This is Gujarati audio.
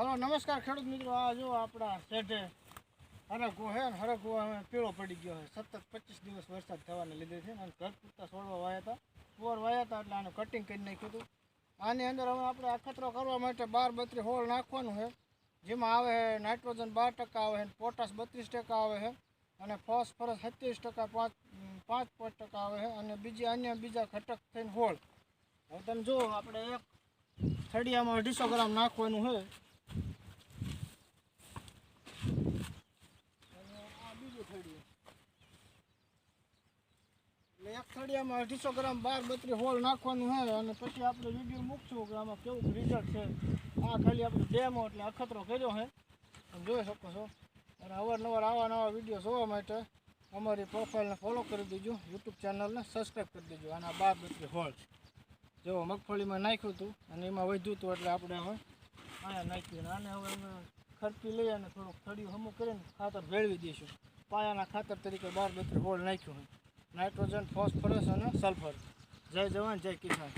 હલો, નમસ્કાર ખેડૂત મિત્રો. આ જો આપણા શેઠે હરગવો હે અને હરગવો હવે પીળો પડી ગયો છે. સતત પચીસ દિવસ વરસાદ થવાને લીધે છે અને ઘર પૂરતા છોડવા વાયા હતા. ફુવાર વાયા હતા એટલે આને કટિંગ કરી નાખ્યું હતું. આની અંદર હવે આપણે અખતરો કરવા માટે બાર બત્રીસ હોળ નાખવાનું છે. જેમાં આવે છે નાઇટ્રોજન બાર ટકા આવે છે પોટાશ બત્રીસ ટકા આવે છે અને ફોસ્ફરસ સત્યાવીસ ટકા, પાંચ પાંચ પાંચ ટકા આવે છે અને બીજી અન્ય બીજા ઘટક થઈને હોળ હવે તમે જુઓ, આપણે એક થડિયામાં અઢીસો ગ્રામ નાખવાનું છે અને આ બીજું થળિયું એટલે એક અઢીસો ગ્રામ બાર બત્રી હોલ નાખવાનું છે અને પછી આપણે વીડિયો મૂકશું કે આમાં કેવું રિઝલ્ટ છે. આ ખાલી આપણે ડેમો એટલે અખતરો કર્યો છે તમે જોઈ શકો છો. અને અવારનવાર આવા નવા વીડિયો જોવા માટે અમારી પ્રોફાઇલને ફોલો કરી દેજો યુટ્યુબ ચેનલને સબસ્ક્રાઈબ કરી દેજો. અને આ બાર બત્રી હોલ જો મગફળીમાં નાખ્યું હતું, અને એમાં વધ્યું હતું એટલે આપણે હવે આયા નાખ્યું આને હવે અમે ખર્ચી લઈ અને થોડુંક થળિયું હમું કરીને ખાતર ભેળવી દઈશું. પાયાના ખાતર તરીકે બાર બત્રી હોલ નાખ્યું છે નાઇટ્રોજન ફોસ્ફરસ અને સલ્ફર. જય જવાન જય કિસાન.